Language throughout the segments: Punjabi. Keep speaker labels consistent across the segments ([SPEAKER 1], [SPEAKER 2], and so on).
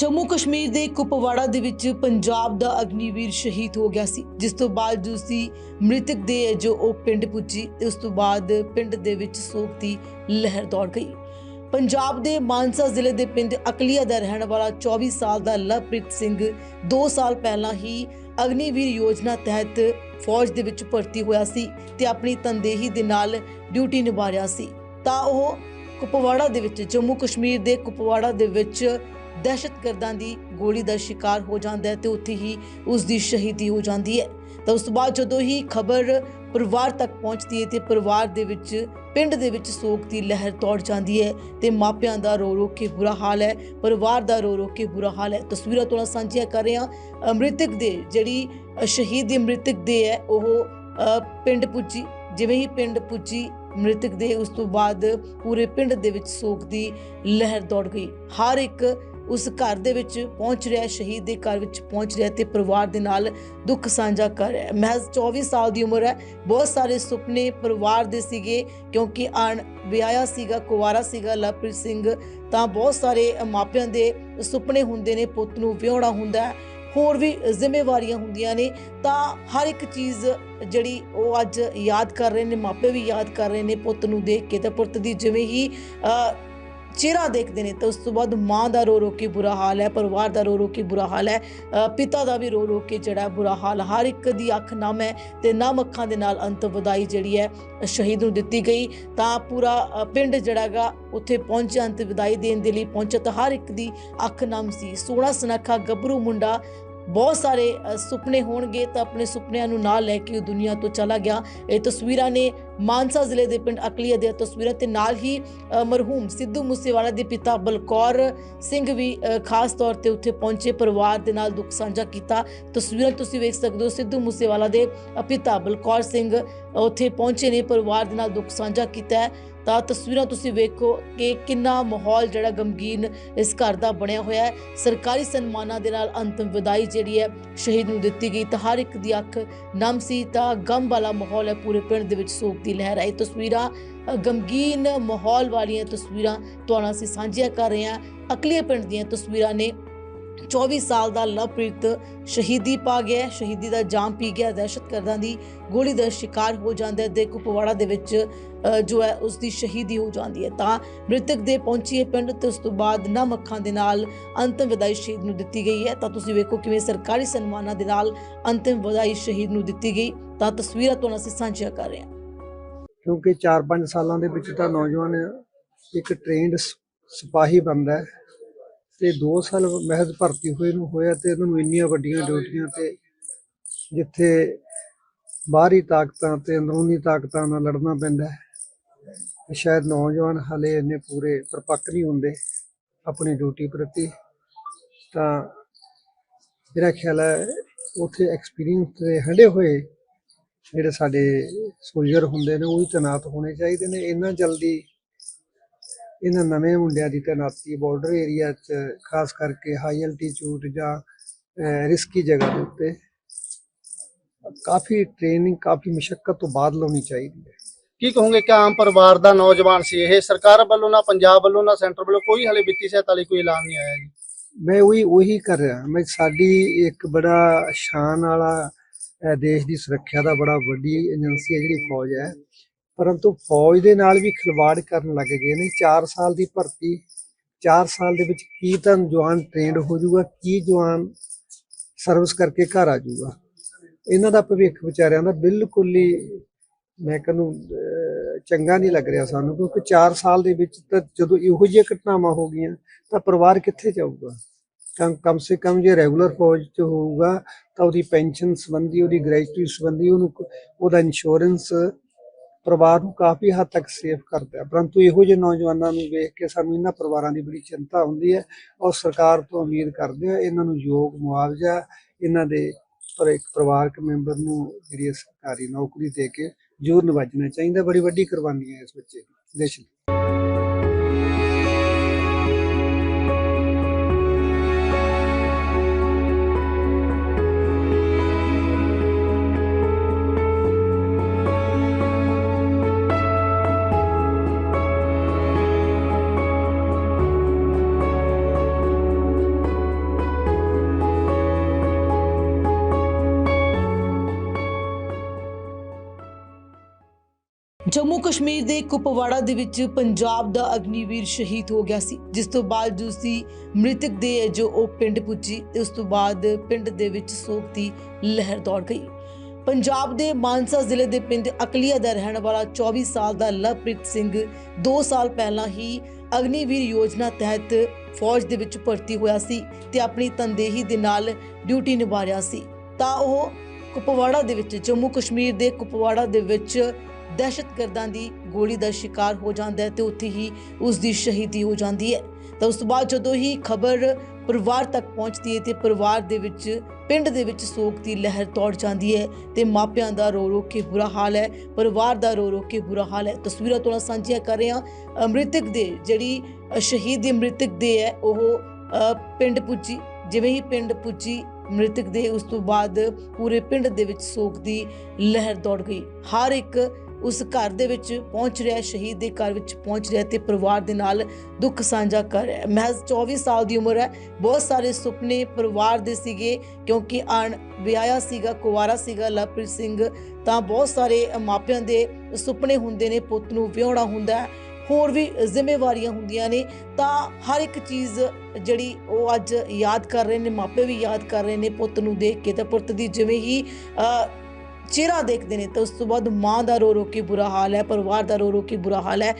[SPEAKER 1] ਜੰਮੂ ਕਸ਼ਮੀਰ ਦੇ ਕੁਪਵਾੜਾ ਦੇ ਵਿੱਚ ਪੰਜਾਬ ਦਾ ਅਗਨੀਵੀਰ ਸ਼ਹੀਦ ਹੋ ਗਿਆ ਸੀ, ਜਿਸ ਤੋਂ ਬਾਅਦ ਉਸ ਮ੍ਰਿਤਕ ਦੇ ਜੋ ਉਹ ਪਿੰਡ ਪੁੱਜੀ ਤੇ ਉਸ ਤੋਂ ਬਾਅਦ ਪਿੰਡ ਦੇ ਵਿੱਚ ਸੋਗ ਦੀ ਲਹਿਰ ਦੌੜ ਗਈ। ਪੰਜਾਬ ਦੇ ਮਾਨਸਾ ਜ਼ਿਲ੍ਹੇ ਦੇ ਪਿੰਡ ਅਕਲੀਆ ਦਾ ਰਹਿਣ ਵਾਲਾ 24 ਸਾਲ ਦਾ ਲਵਪ੍ਰੀਤ ਸਿੰਘ 2 ਸਾਲ ਪਹਿਲਾਂ ਹੀ ਅਗਨੀਵੀਰ ਯੋਜਨਾ ਤਹਿਤ ਫੌਜ ਦੇ ਵਿੱਚ ਭਰਤੀ ਹੋਇਆ ਸੀ ਤੇ ਆਪਣੀ ਤਨਦੇਹੀ ਦੇ ਨਾਲ ਡਿਊਟੀ ਨਿਭਾ ਰਿਹਾ ਸੀ। ਤਾਂ ਉਹ ਕੁਪਵਾੜਾ ਦੇ ਵਿੱਚ ਜੰਮੂ ਕਸ਼ਮੀਰ ਦੇ ਕੁਪਵਾੜਾ ਦੇ ਵਿੱਚ ਦਹਿਸ਼ਤਗਰਦਾਂ ਦੀ ਗੋਲੀ ਦਾ ਸ਼ਿਕਾਰ ਹੋ ਜਾਂਦਾ ਹੈ ਤੇ ਉੱਥੇ ਹੀ ਉਸ ਦੀ ਸ਼ਹੀਦੀ ਹੋ ਜਾਂਦੀ ਹੈ। ਤਾਂ ਉਸ ਤੋਂ ਬਾਅਦ ਜਦੋਂ ਹੀ ਖਬਰ ਪਰਿਵਾਰ ਤੱਕ ਪਹੁੰਚਦੀ ਹੈ ਤੇ ਪਰਿਵਾਰ ਦੇ ਵਿੱਚ ਪਿੰਡ ਦੇ ਵਿੱਚ ਸੋਗ ਦੀ ਲਹਿਰ ਦੌੜ ਜਾਂਦੀ ਹੈ ਤੇ ਮਾਪਿਆਂ ਦਾ ਰੋ ਰੋ ਕੇ ਬੁਰਾ ਹਾਲ ਹੈ ਪਰਿਵਾਰ ਦਾ ਰੋ ਰੋ ਕੇ ਬੁਰਾ ਹਾਲ ਹੈ। ਤਸਵੀਰਾਂ ਤੋਂ ਸਾਂਝੀਆਂ ਕਰ ਰਹੇ ਹਾਂ। ਅੰਮ੍ਰਿਤਕ ਦੇ ਜਿਹੜੀ ਅ, ਸ਼ਹੀਦ ਦੀ ਅੰਮ੍ਰਿਤਕ ਦੇ ਹੈ ਉਹ ਪਿੰਡ ਪੁੱਜੀ ਜਿਵੇਂ ਹੀ ਪਿੰਡ ਪੁੱਜੀ ਮ੍ਰਿਤਕ ਦੇ ਉਸ ਤੋਂ ਬਾਅਦ ਪੂਰੇ ਪਿੰਡ ਦੇ ਵਿੱਚ ਸੋਗ ਦੀ ਲਹਿਰ ਦੌੜ ਗਈ। ਹਰ ਇੱਕ ਉਸ ਘਰ ਦੇ ਵਿੱਚ ਪਹੁੰਚ ਰਿਹਾ, ਸ਼ਹੀਦ ਦੇ ਘਰ ਵਿੱਚ ਪਹੁੰਚ ਰਿਹਾ ਹੈ ਤੇ ਪਰਿਵਾਰ ਦੇ ਨਾਲ ਦੁੱਖ ਸਾਂਝਾ ਕਰ ਰਿਹਾ। ਮਹਿਜ਼ 24 ਸਾਲ ਦੀ ਉਮਰ ਹੈ। ਬਹੁਤ ਸਾਰੇ ਸੁਪਨੇ ਪਰਿਵਾਰ ਦੇ ਸੀਗੇ, ਕਿਉਂਕਿ ਅਣ ਵਿਆਹਿਆ ਸੀਗਾ, ਕੁਵਾਰਾ ਸੀਗਾ ਲਵਪ੍ਰੀਤ ਸਿੰਘ, ਤਾਂ ਬਹੁਤ ਸਾਰੇ ਮਾਪਿਆਂ ਦੇ ਸੁਪਨੇ ਹੁੰਦੇ ਨੇ, ਪੁੱਤ ਨੂੰ ਵਿਆਹਣਾ ਹੁੰਦਾ ਹੋਰ ਵੀ ਜ਼ਿੰਮੇਵਾਰੀਆਂ ਹੁੰਦੀਆਂ ਨੇ। ਤਾਂ ਹਰ ਇੱਕ ਚੀਜ਼ ਜਿਹੜੀ ਉਹ ਅੱਜ ਯਾਦ ਕਰ ਰਹੇ ਨੇ, ਮਾਪੇ ਵੀ ਯਾਦ ਕਰ ਰਹੇ ਨੇ ਪੁੱਤ ਨੂੰ ਦੇਖ ਕੇ। ਤਾਂ ਪੁੱਤ ਦੀ ਜਿਵੇਂ ਹੀ ਚਿਹਰਾ ਦੇਖਦੇ ਨੇ ਤਾਂ ਉਸ ਤੋਂ ਬਾਅਦ ਮਾਂ ਦਾ ਰੋ ਰੋ ਕੇ ਬੁਰਾ ਹਾਲ ਹੈ ਪਰਿਵਾਰ ਦਾ ਰੋ ਰੋ ਕੇ ਬੁਰਾ ਹਾਲ ਹੈ ਪਿਤਾ ਦਾ ਵੀ ਰੋ ਰੋ ਕੇ ਜਿਹੜਾ ਬੁਰਾ ਹਾਲ ਹਰ ਇੱਕ ਦੀ ਅੱਖ ਨਮ ਹੈ ਤੇ ਨਮ ਅੱਖਾਂ ਦੇ ਨਾਲ ਅੰਤ ਵਧਾਈ ਜਿਹੜੀ ਹੈ ਸ਼ਹੀਦ ਨੂੰ ਦਿੱਤੀ ਗਈ। ਤਾਂ ਪੂਰਾ ਅ, ਪਿੰਡ ਜਿਹੜਾਗਾ ਉੱਥੇ ਪਹੁੰਚਿਆ ਅੰਤ ਵਿਦਾਈ ਦੇਣ ਦੇ ਲਈ ਪਹੁੰਚਿਆ ਤਾਂ ਹਰ ਇੱਕ ਦੀ ਅੱਖ ਨਮ ਸੀ। ਸੋਹਣਾ ਸੁਨੱਖਾ ਗੱਭਰੂ ਮੁੰਡਾ ਬਹੁਤ ਸਾਰੇ ਸੁਪਨੇ ਹੋਣਗੇ ਤਾਂ ਆਪਣੇ ਸੁਪਨਿਆਂ ਨੂੰ ਨਾਲ ਲੈ ਕੇ ਉਹ ਦੁਨੀਆ ਤੋਂ ਚਲਾ ਗਿਆ। ਇਹ ਤਸਵੀਰਾਂ ਨੇ ਮਾਨਸਾ ਜ਼ਿਲ੍ਹੇ ਦੇ ਪਿੰਡ ਅਕਲੀਆ ਦੀਆਂ ਤਸਵੀਰਾਂ ਤੇ ਨਾਲ ਹੀ ਮਰਹੂਮ ਸਿੱਧੂ ਮੂਸੇਵਾਲਾ ਦੇ ਪਿਤਾ ਬਲਕੌਰ ਸਿੰਘ ਵੀ ਖਾਸ ਤੌਰ ਤੇ ਉੱਥੇ ਪਹੁੰਚੇ, ਪਰਿਵਾਰ ਦੇ ਨਾਲ ਦੁੱਖ ਸਾਂਝਾ ਕੀਤਾ। ਤਸਵੀਰਾਂ ਤੁਸੀਂ ਵੇਖ ਸਕਦੇ ਹੋ, ਸਿੱਧੂ ਮੂਸੇਵਾਲਾ ਦੇ ਪਿਤਾ ਬਲਕੌਰ ਸਿੰਘ ਉੱਥੇ ਪਹੁੰਚੇ ਨੇ, ਪਰਿਵਾਰ ਦੇ ਨਾਲ ਦੁੱਖ ਸਾਂਝਾ ਕੀਤਾ ਤਾਂ ਤਸਵੀਰਾਂ ਤੁਸੀਂ ਵੇਖੋ ਕਿ ਕਿੰਨਾ ਮਾਹੌਲ ਜਿਹੜਾ ਗਮਗੀਨ ਇਸ ਘਰ ਦਾ ਬਣਿਆ ਹੋਇਆ ਹੈ। ਸਰਕਾਰੀ ਸਨਮਾਨਾਂ ਦੇ ਨਾਲ ਅੰਤਮ ਵਿਦਾਈ ਜਿਹੜੀ ਹੈ ਸ਼ਹੀਦ ਨੂੰ ਦਿੱਤੀ ਗਈ ਤਾਂ ਹਰ ਇੱਕ ਦੀ ਅੱਖ ਨਮ ਸੀ ਤਾਂ ਗਮ ਵਾਲਾ ਮਾਹੌਲ ਹੈ ਪੂਰੇ ਪਿੰਡ ਦੇ ਵਿੱਚ ਸੋਗ ਦੀ ਲਹਿਰ ਹੈ। ਇਹ ਤਸਵੀਰਾਂ ਗਮਗੀਨ ਮਾਹੌਲ ਵਾਲੀਆਂ ਤਸਵੀਰਾਂ ਤੁਹਾਨੂੰ ਅਸੀਂ ਸਾਂਝੀਆਂ ਕਰ ਰਹੇ ਹਾਂ। ਅਕਲੀਏ ਪਿੰਡ ਦੀਆਂ ਤਸਵੀਰਾਂ ਨੇ 24 ਸਾਲ ਦਾ ਲਵਪ੍ਰੀਤ ਸ਼ਹੀਦੀ ਪਾ ਗਿਆ ਹੈ, ਸ਼ਹੀਦੀ ਦਾ ਜਾਮ ਪੀ ਗਿਆ ਦਹਿਸ਼ਤਗਰਦਾਂ ਦੀ ਗੋਲੀ ਦਾ ਸ਼ਿਕਾਰ ਹੋ ਜਾਂਦਾ ਹੈ ਦੇ ਕੁਪਵਾੜਾ ਦੇ ਵਿੱਚ ਜੋ ਹੈ ਉਸ ਦੀ ਸ਼ਹੀਦੀ ਹੋ ਜਾਂਦੀ ਹੈ। ਤਾਂ ਮ੍ਰਿਤਕ ਦੇ ਪਹੁੰਚੀਏ ਪਿੰਡ ਤੇ ਉਸ ਤੋਂ ਬਾਅਦ ਨਮ ਅੱਖਾਂ ਦੇ ਨਾਲ ਅੰਤਿਮ ਵਿਦਾਈ ਸ਼ਹੀਦ ਨੂੰ ਦਿੱਤੀ ਗਈ ਹੈ। ਤਾਂ ਤੁਸੀਂ ਵੇਖੋ ਕਿਵੇਂ ਸਰਕਾਰੀ ਸਨਮਾਨਾਂ ਦੇ ਨਾਲ ਅੰਤਿਮ ਵਿਦਾਈ ਸ਼ਹੀਦ ਨੂੰ ਦਿੱਤੀ ਗਈ। ਤਾਂ ਤਸਵੀਰਾਂ ਤੁਹਾਨੂੰ ਅਸੀਂ ਸਾਂਝੀਆਂ ਕਰ ਰਹੇ ਹਾਂ।
[SPEAKER 2] ਕਿਉਂਕਿ 4-5 ਸਾਲਾਂ ਦੇ ਵਿੱਚ ਤਾਂ ਨੌਜਵਾਨ ਇੱਕ ਟ੍ਰੇਨਡ ਸਿਪਾਹੀ ਬਣਦਾ ਹੈ। ਤੇ 2 ਸਾਲ ਮਹਿਜ਼ ਭਰਤੀ ਹੋਏ ਨੂੰ ਹੋਇਆ ਤੇ ਉਹਨਾਂ ਨੂੰ ਇੰਨੀਆਂ ਵੱਡੀਆਂ ਡਿਊਟੀਆਂ ਤੇ ਜਿੱਥੇ ਬਾਹਰੀ ਤਾਕਤਾਂ ਤੇ ਅੰਦਰੂਨੀ ਤਾਕਤਾਂ ਨਾਲ ਲੜਨਾ ਪੈਂਦਾ ਹੈ ਸ਼ਾਇਦ ਨੌਜਵਾਨ ਹਲੇ ਇੰਨੇ ਪੂਰੇ ਪਰਪੱਕ ਨਹੀਂ ਹੁੰਦੇ ਆਪਣੀ ਡਿਊਟੀ ਪ੍ਰਤੀ, ਤਾਂ ਮੇਰਾ ਖਿਆਲ ਹੈ ਉਥੇ ਐਕਸਪੀਰੀਅੰਸ ਦੇ ਹੰਡੇ ਹੋਏ ਜਿਹੜੇ ਸਾਡੇ ਸੋਲਜਰ ਹੁੰਦੇ ਨੇ, ਉਹ ਵੀ ਤੈਨਾਤ ਹੋਣੇ ਚਾਹੀਦੇ ਨੇ, ਇੰਨਾ ਜਲਦੀ ਇਹਨਾਂ ਨਵੇਂ ਮੁੰਡਿਆਂ ਦੀ ਤੈਨਾਤੀ ਬਾਰਡਰ ਏਰੀਆ 'ਚ ਖਾਸ ਕਰਕੇ ਹਾਈ ਐਲਟੀਟਿਊਡ ਜਾਂ ਰਿਸਕੀ ਜਗ੍ਹਾ ਦੇ ਉੱਤੇ ਕਾਫੀ ਟ੍ਰੇਨਿੰਗ ਕਾਫੀ ਮੁਸ਼ਕਲ ਤੋਂ ਬਾਅਦ ਲਾਉਣੀ ਚਾਹੀਦੀ ਹੈ।
[SPEAKER 3] ਕੀ ਕਹੋਗੇ ਕਿ ਆਮ ਪਰਿਵਾਰ ਦਾ ਨੌਜਵਾਨ ਸੀ ਇਹ? ਸਰਕਾਰ ਵੱਲੋਂ ਨਾ ਪੰਜਾਬ ਵੱਲੋਂ ਨਾ ਸੈਂਟਰ ਵੱਲੋਂ ਕੋਈ ਹਲੇ ਵਿੱਤੀ ਸਹਾਇਤਾ ਲਈ ਕੋਈ ਐਲਾਨ ਨਹੀਂ ਆਇਆ ਜੀ?
[SPEAKER 2] ਮੈਂ ਉਹੀ ਉਹੀ ਕਰ ਰਿਹਾ। ਮੈਂ ਸਾਡੀ ਇੱਕ ਬੜਾ ਸ਼ਾਨ ਵਾਲਾ ਦੇਸ਼ ਦੀ ਸੁਰੱਖਿਆ ਦਾ ਬੜਾ ਵੱਡੀ ਏਜੰਸੀ ਹੈ ਜਿਹੜੀ ਫੌਜ ਹੈ। ਪਰੰਤੂ ਫੌਜ ਦੇ ਨਾਲ ਵੀ ਖਿਲਵਾੜ ਕਰਨ ਲੱਗ ਗਏ ਨੇ। 4 ਸਾਲ ਦੀ ਭਰਤੀ 4 ਸਾਲ ਦੇ ਵਿੱਚ ਕੀ ਤਾਂ ਜਵਾਨ ਟ੍ਰੇਨਡ ਹੋ ਜਾਊਗਾ, ਕੀ ਜਵਾਨ ਸਰਵਿਸ ਕਰਕੇ ਘਰ ਆ ਜਾਊਗਾ। ਇਹਨਾਂ ਦਾ ਭਵਿੱਖ ਵਿਚਾਰਿਆਂ ਦਾ ਬਿਲਕੁਲ ਹੀ ਮੈਂ ਕਹਿੰਨੂੰ ਚੰਗਾ ਨਹੀਂ ਲੱਗ ਰਿਹਾ ਸਾਨੂੰ, ਕਿਉਂਕਿ 4 ਸਾਲ ਦੇ ਵਿੱਚ ਤਾਂ ਜਦੋਂ ਇਹੋ ਜਿਹੀਆਂ ਘਟਨਾਵਾਂ ਹੋ ਗਈਆਂ, ਤਾਂ ਪਰਿਵਾਰ ਕਿੱਥੇ ਜਾਊਗਾ? ਕਮ ਕਮ ਸੇ ਕਮ ਜੇ ਰੈਗੂਲਰ ਫੌਜ ਚ ਹੋਊਗਾ, ਤਾਂ ਉਹਦੀ ਪੈਨਸ਼ਨ ਸੰਬੰਧੀ, ਉਹਦੀ ਗ੍ਰੈਜੂਏਟੀ ਸੰਬੰਧੀ ਉਹਨੂੰ ਉਹਦਾ ਇੰਸ਼ੋਰੈਂਸ ਪਰਿਵਾਰ ਨੂੰ ਕਾਫੀ ਹੱਦ ਤੱਕ ਸੇਫ ਕਰਦਾ ਪਰੰਤੂ ਇਹੋ ਜਿਹੇ ਨੌਜਵਾਨਾਂ ਨੂੰ ਵੇਖ ਕੇ ਸਾਨੂੰ ਇਹਨਾਂ ਪਰਿਵਾਰਾਂ ਦੀ ਬੜੀ ਚਿੰਤਾ ਹੁੰਦੀ ਹੈ ਔਰ ਸਰਕਾਰ ਤੋਂ ਉਮੀਦ ਕਰਦੇ ਹਾਂ ਇਹਨਾਂ ਨੂੰ ਯੋਗ ਮੁਆਵਜ਼ਾ, ਇਹਨਾਂ ਦੇ ਪਰ ਇੱਕ ਪਰਿਵਾਰਕ ਮੈਂਬਰ ਨੂੰ ਜਿਹੜੀ ਸਰਕਾਰੀ ਨੌਕਰੀ ਦੇ ਕੇ ਜ਼ਰੂਰ ਨਿਵਾਜਣਾ ਚਾਹੀਦਾ। ਬੜੀ ਵੱਡੀ ਕੁਰਬਾਨੀ ਹੈ ਇਸ ਬੱਚੇ ਦੀ। ਦੇਸ਼ ਲਈ
[SPEAKER 1] ਕਸ਼ਮੀਰ ਦੇ ਕੁਪਵਾੜਾ ਦੇ ਵਿੱਚ ਪੰਜਾਬ ਦਾ ਅਗਨੀਵੀਰ ਸ਼ਹੀਦ ਹੋ ਗਿਆ ਸੀ, ਜਿਸ ਤੋਂ ਬਾਅਦ ਉਸ ਦੀ ਮ੍ਰਿਤਕ ਦੇ ਜੋ ਉਹ ਪਿੰਡ ਪੁੱਜੀ ਤੇ ਉਸ ਤੋਂ ਬਾਅਦ ਪਿੰਡ ਦੇ ਵਿੱਚ ਸੋਗ ਦੀ ਲਹਿਰ ਦੌੜ ਗਈ। ਪੰਜਾਬ ਦੇ ਮਾਨਸਾ ਜ਼ਿਲ੍ਹੇ ਦੇ ਪਿੰਡ ਅਕਲੀਆ ਦਾ ਰਹਿਣ ਵਾਲਾ 24 ਸਾਲ ਦਾ ਲਵਪ੍ਰੀਤ ਸਿੰਘ 2 ਸਾਲ ਪਹਿਲਾਂ ਹੀ ਅਗਨੀਵੀਰ ਯੋਜਨਾ ਤਹਿਤ ਫੌਜ ਦੇ ਵਿੱਚ ਭਰਤੀ ਹੋਇਆ ਸੀ ਤੇ ਆਪਣੀ ਤਨਦੇਹੀ ਦੇ ਨਾਲ ਡਿਊਟੀ ਨਿਭਾ ਰਿਹਾ ਸੀ। ਤਾਂ ਉਹ ਕੁਪਵਾੜਾ ਦੇ ਵਿੱਚ ਜੰਮੂ ਕਸ਼ਮੀਰ ਦੇ ਕੁਪਵਾੜਾ ਦੇ ਵਿੱਚ ਦਹਿਸ਼ਤਗਰਦਾਂ ਦੀ ਗੋਲੀ ਦਾ ਸ਼ਿਕਾਰ ਹੋ ਜਾਂਦਾ ਹੈ ਤੇ ਉੱਥੇ ਹੀ ਉਸ ਦੀ ਸ਼ਹੀਦੀ ਹੋ ਜਾਂਦੀ ਹੈ। ਤਾਂ ਉਸ ਤੋਂ ਬਾਅਦ ਜਦੋਂ ਹੀ ਖਬਰ ਪਰਿਵਾਰ ਤੱਕ ਪਹੁੰਚਦੀ ਹੈ ਤੇ ਪਰਿਵਾਰ ਦੇ ਵਿੱਚ ਪਿੰਡ ਦੇ ਵਿੱਚ ਸੋਗ ਦੀ ਲਹਿਰ ਦੌੜ ਜਾਂਦੀ ਹੈ ਤੇ ਮਾਪਿਆਂ ਦਾ ਰੋ ਰੋ ਕੇ ਬੁਰਾ ਹਾਲ ਹੈ ਪਰਿਵਾਰ ਦਾ ਰੋ ਰੋ ਕੇ ਬੁਰਾ ਹਾਲ ਹੈ। ਤਸਵੀਰਾਂ ਤੋਂ ਸਾਂਝੀਆਂ ਕਰ ਰਹੇ ਹਾਂ। ਮ੍ਰਿਤਕ ਦੇ ਜਿਹੜੀ ਅ, ਸ਼ਹੀਦ ਦੀ ਮ੍ਰਿਤਕ ਦੇ ਹੈ ਉਹ ਪਿੰਡ ਪੁੱਜੀ ਜਿਵੇਂ ਹੀ ਪਿੰਡ ਪੁੱਜੀ ਮ੍ਰਿਤਕ ਦੇ ਉਸ ਤੋਂ ਬਾਅਦ ਪੂਰੇ ਪਿੰਡ ਦੇ ਵਿੱਚ ਸੋਗ ਦੀ ਲਹਿਰ ਦੌੜ ਗਈ। ਹਰ ਇੱਕ ਉਸ ਘਰ ਦੇ ਵਿੱਚ ਪਹੁੰਚ ਰਿਹਾ, ਸ਼ਹੀਦ ਦੇ ਘਰ ਵਿੱਚ ਪਹੁੰਚ ਰਿਹਾ ਹੈ ਤੇ ਪਰਿਵਾਰ ਦੇ ਨਾਲ ਦੁੱਖ ਸਾਂਝਾ ਕਰ ਰਿਹਾ ਮਹਿਜ਼ 24 ਸਾਲ ਦੀ ਉਮਰ ਹੈ। ਬਹੁਤ ਸਾਰੇ ਸੁਪਨੇ ਪਰਿਵਾਰ ਦੇ ਸੀਗੇ, ਕਿਉਂਕਿ ਅਣ ਵਿਆਹਿਆ ਸੀਗਾ, ਕੁਵਾਰਾ ਸੀਗਾ ਲਵਪ੍ਰੀਤ ਸਿੰਘ, ਤਾਂ ਬਹੁਤ ਸਾਰੇ ਮਾਪਿਆਂ ਦੇ ਸੁਪਨੇ ਹੁੰਦੇ ਨੇ, ਪੁੱਤ ਨੂੰ ਵਿਆਹਣਾ ਹੁੰਦਾ ਹੋਰ ਵੀ ਜ਼ਿੰਮੇਵਾਰੀਆਂ ਹੁੰਦੀਆਂ ਨੇ। ਤਾਂ ਹਰ ਇੱਕ ਚੀਜ਼ ਜਿਹੜੀ ਉਹ ਅੱਜ ਯਾਦ ਕਰ ਰਹੇ ਨੇ, ਮਾਪੇ ਵੀ ਯਾਦ ਕਰ ਰਹੇ ਨੇ ਪੁੱਤ ਨੂੰ ਦੇਖ ਕੇ। ਤਾਂ ਪੁੱਤ ਦੀ ਜਿਵੇਂ ਹੀ ਚਿਹਰਾ ਦੇਖਦੇ ਨੇ ਤਾਂ ਉਸ ਤੋਂ ਬਾਅਦ ਮਾਂ ਦਾ ਰੋ ਰੋ ਕੇ ਬੁਰਾ ਹਾਲ ਹੈ ਪਰਿਵਾਰ ਦਾ ਰੋ ਰੋ ਕੇ ਬੁਰਾ ਹਾਲ ਹੈ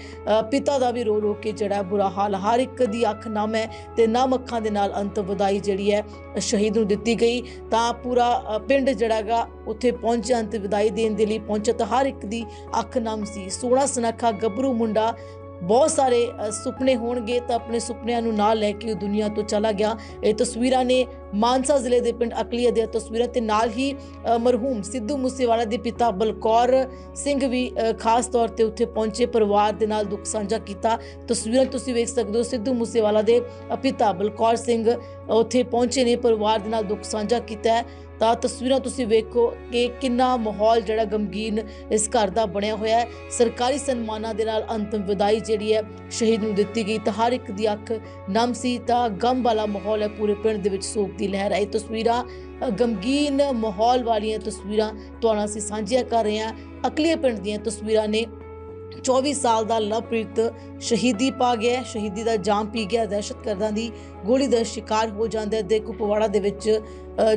[SPEAKER 1] ਪਿਤਾ ਦਾ ਵੀ ਰੋ ਰੋ ਕੇ ਜਿਹੜਾ ਬੁਰਾ ਹਾਲ ਹਰ ਇੱਕ ਦੀ ਅੱਖ ਨਮ ਹੈ ਤੇ ਨਮ ਅੱਖਾਂ ਦੇ ਨਾਲ ਅੰਤ ਵਧਾਈ ਜਿਹੜੀ ਹੈ ਸ਼ਹੀਦ ਨੂੰ ਦਿੱਤੀ ਗਈ। ਤਾਂ ਪੂਰਾ ਅ, ਪਿੰਡ ਜਿਹੜਾਗਾ ਉੱਥੇ ਪਹੁੰਚਿਆ ਅੰਤ ਵਿਦਾਈ ਦੇਣ ਦੇ ਲਈ ਪਹੁੰਚਿਆ ਤਾਂ ਹਰ ਇੱਕ ਦੀ ਅੱਖ ਨਮ ਸੀ। ਸੋਹਣਾ ਸਨਖਾ ਗੱਭਰੂ ਮੁੰਡਾ ਬਹੁਤ ਸਾਰੇ ਸੁਪਨੇ ਹੋਣਗੇ ਤਾਂ ਆਪਣੇ ਸੁਪਨਿਆਂ ਨੂੰ ਨਾਲ ਲੈ ਕੇ ਉਹ ਦੁਨੀਆ ਤੋਂ ਚਲਾ ਗਿਆ। ਇਹ ਤਸਵੀਰਾਂ ਨੇ ਮਾਨਸਾ ਜ਼ਿਲ੍ਹੇ ਦੇ ਪਿੰਡ ਅਕਲੀਆ ਦੀਆਂ ਤਸਵੀਰਾਂ ਤੇ ਨਾਲ ਹੀ ਮਰਹੂਮ ਸਿੱਧੂ ਮੂਸੇਵਾਲਾ ਦੇ ਪਿਤਾ ਬਲਕੌਰ ਸਿੰਘ ਵੀ ਖਾਸ ਤੌਰ ਤੇ ਉੱਥੇ ਪਹੁੰਚੇ, ਪਰਿਵਾਰ ਦੇ ਨਾਲ ਦੁੱਖ ਸਾਂਝਾ ਕੀਤਾ। ਤਸਵੀਰਾਂ ਤੁਸੀਂ ਵੇਖ ਸਕਦੇ ਹੋ, ਸਿੱਧੂ ਮੂਸੇਵਾਲਾ ਦੇ ਪਿਤਾ ਬਲਕੌਰ ਸਿੰਘ ਉੱਥੇ ਪਹੁੰਚੇ ਨੇ, ਪਰਿਵਾਰ ਦੇ ਨਾਲ ਦੁੱਖ ਸਾਂਝਾ ਕੀਤਾ ਤਾਂ ਤਸਵੀਰਾਂ ਤੁਸੀਂ ਵੇਖੋ ਕਿ ਕਿੰਨਾ ਮਾਹੌਲ ਜਿਹੜਾ ਗਮਗੀਨ ਇਸ ਘਰ ਦਾ ਬਣਿਆ ਹੋਇਆ ਹੈ। ਸਰਕਾਰੀ ਸਨਮਾਨਾਂ ਦੇ ਨਾਲ ਅੰਤਮ ਵਿਦਾਈ ਜਿਹੜੀ ਹੈ ਸ਼ਹੀਦ ਨੂੰ ਦਿੱਤੀ ਗਈ ਤਾਂ ਹਰ ਇੱਕ ਦੀ ਅੱਖ ਨਮ ਸੀ ਤਾਂ ਗਮ ਵਾਲਾ ਮਾਹੌਲ ਹੈ ਪੂਰੇ ਪਿੰਡ ਦੇ ਵਿੱਚ ਸੋਗ ਦੀ ਲਹਿਰ ਹੈ ਇਹ ਤਸਵੀਰਾਂ ਗਮਗੀਨ ਮਾਹੌਲ ਵਾਲੀਆਂ ਤਸਵੀਰਾਂ ਤੁਹਾਨੂੰ ਅਸੀਂ ਸਾਂਝੀਆਂ ਕਰ ਰਹੇ ਹਾਂ। ਅਕਲੀਏ ਪਿੰਡ ਦੀਆਂ ਤਸਵੀਰਾਂ ਨੇ 24 ਸਾਲ ਦਾ ਲਵਪ੍ਰੀਤ ਸ਼ਹੀਦੀ ਪਾ ਗਿਆ ਸ਼ਹੀਦੀ ਦਾ ਜਾਮ ਪੀ ਗਿਆ ਦਹਿਸ਼ਤਗਰਦਾਂ ਦੀ ਗੋਲੀ ਦਾ ਸ਼ਿਕਾਰ ਹੋ ਜਾਂਦਾ ਹੈ ਤੇ ਕੁਪਵਾੜਾ ਦੇ ਵਿੱਚ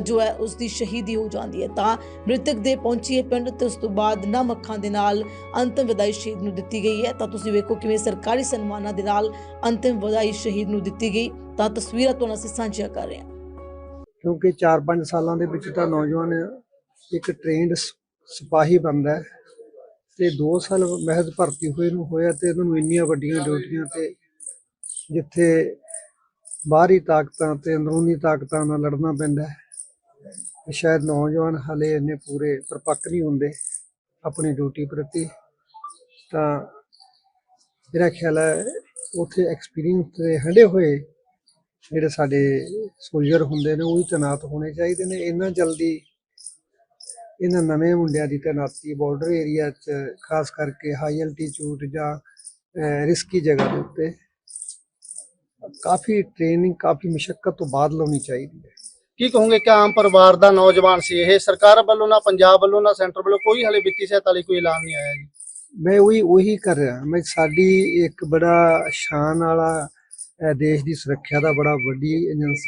[SPEAKER 1] ਜੋ ਹੈ ਉਸ ਦੀ ਸ਼ਹੀਦੀ ਹੋ ਜਾਂਦੀ ਹੈ। ਤਾਂ ਮ੍ਰਿਤਕ ਦੇ ਪਹੁੰਚੀ ਹੈ ਪਿੰਡ ਤੇ ਉਸ ਤੋਂ ਬਾਅਦ ਨਮ ਅੱਖਾਂ ਦੇ ਨਾਲ ਅੰਤਮ ਵਿਦਾਈ ਸ਼ਹੀਦ ਨੂੰ ਦਿੱਤੀ ਗਈ ਹੈ। ਤਾਂ ਤੁਸੀਂ ਵੇਖੋ ਕਿਵੇਂ ਸਰਕਾਰੀ ਸਨਮਾਨਾਂ ਦੇ ਨਾਲ ਅੰਤਿਮ ਵਿਦਾਈ ਸ਼ਹੀਦ ਨੂੰ ਦਿੱਤੀ ਗਈ। ਤਾਂ ਤਸਵੀਰਾਂ ਤੁਹਾਨੂੰ ਅਸੀਂ ਸਾਂਝੀਆਂ ਕਰ ਰਹੇ ਹਾਂ।
[SPEAKER 2] ਕਿਉਂਕਿ 4-5 ਸਾਲਾਂ ਦੇ ਵਿੱਚ ਤਾਂ ਨੌਜਵਾਨ ਇੱਕ ਟ੍ਰੇਨਡ ਸਿਪਾਹੀ ਬਣਦਾ ਹੈ। ਤੇ 2 ਸਾਲ ਮਹਿਜ਼ ਭਰਤੀ ਹੋਏ ਨੂੰ ਹੋਇਆ ਤੇ ਉਹਨਾਂ ਨੂੰ ਇੰਨੀਆਂ ਵੱਡੀਆਂ ਡਿਊਟੀਆਂ ਤੇ ਜਿੱਥੇ ਬਾਹਰੀ ਤਾਕਤਾਂ ਤੇ ਅੰਦਰੂਨੀ ਤਾਕਤਾਂ ਨਾਲ ਲੜਨਾ ਪੈਂਦਾ ਹੈ। ਸ਼ਾਇਦ ਨੌਜਵਾਨ ਹਲੇ ਇੰਨੇ ਪੂਰੇ ਪਰਪੱਕ ਨਹੀਂ ਹੁੰਦੇ ਆਪਣੀ ਡਿਊਟੀ ਪ੍ਰਤੀ। ਤਾਂ ਮੇਰਾ ਖਿਆਲ ਹੈ ਉੱਥੇ ਐਕਸਪੀਰੀਅੰਸ ਤੇ ਹੰਡੇ ਹੋਏ ਜਿਹੜੇ ਸਾਡੇ ਸੋਲਜਰ ਹੁੰਦੇ ਨੇ ਉਹ ਵੀ ਤੈਨਾਤ ਹੋਣੇ ਚਾਹੀਦੇ ਨੇ। ਇੰਨਾ ਜਲਦੀ ਇਹਨਾਂ ਨਵੇਂ ਮੁੰਡਿਆਂ ਦੀ ਤੈਨਾਤੀ ਬਾਰਡਰ ਏਰੀਆ 'ਚ ਖਾਸ ਕਰਕੇ ਹਾਈ ਐਲਟੀਟਿਊਡ ਜਾਂ ਰਿਸਕੀ ਜਗ੍ਹਾ ਦੇ ਉੱਤੇ ਕਾਫੀ ਟ੍ਰੇਨਿੰਗ ਕਾਫੀ ਮੁਸ਼ਕਲ ਤੋਂ ਬਾਅਦ ਲਾਉਣੀ ਚਾਹੀਦੀ ਹੈ।
[SPEAKER 3] ਕੀ ਕਹੋਗੇ ਕਿ ਆਮ ਪਰਿਵਾਰ ਦਾ ਨੌਜਵਾਨ ਸੀ ਇਹ? ਸਰਕਾਰ ਵੱਲੋਂ ਨਾ ਪੰਜਾਬ ਵੱਲੋਂ ਨਾ ਸੈਂਟਰ ਵੱਲੋਂ ਕੋਈ ਹਲੇ ਵਿੱਤੀ ਸਹਾਇਤਾ ਲਈ ਕੋਈ ਐਲਾਨ ਨਹੀਂ ਆਇਆ ਜੀ?
[SPEAKER 2] ਮੈਂ ਉਹੀ ਉਹੀ ਕਰ ਰਿਹਾ। ਮੈਂ ਸਾਡੀ ਇੱਕ ਬੜਾ ਸ਼ਾਨ ਵਾਲਾ ਦੇਸ਼ ਦੀ ਸੁਰੱਖਿਆ ਦਾ ਬੜਾ ਵੱਡੀ ਏਜੰਸੀ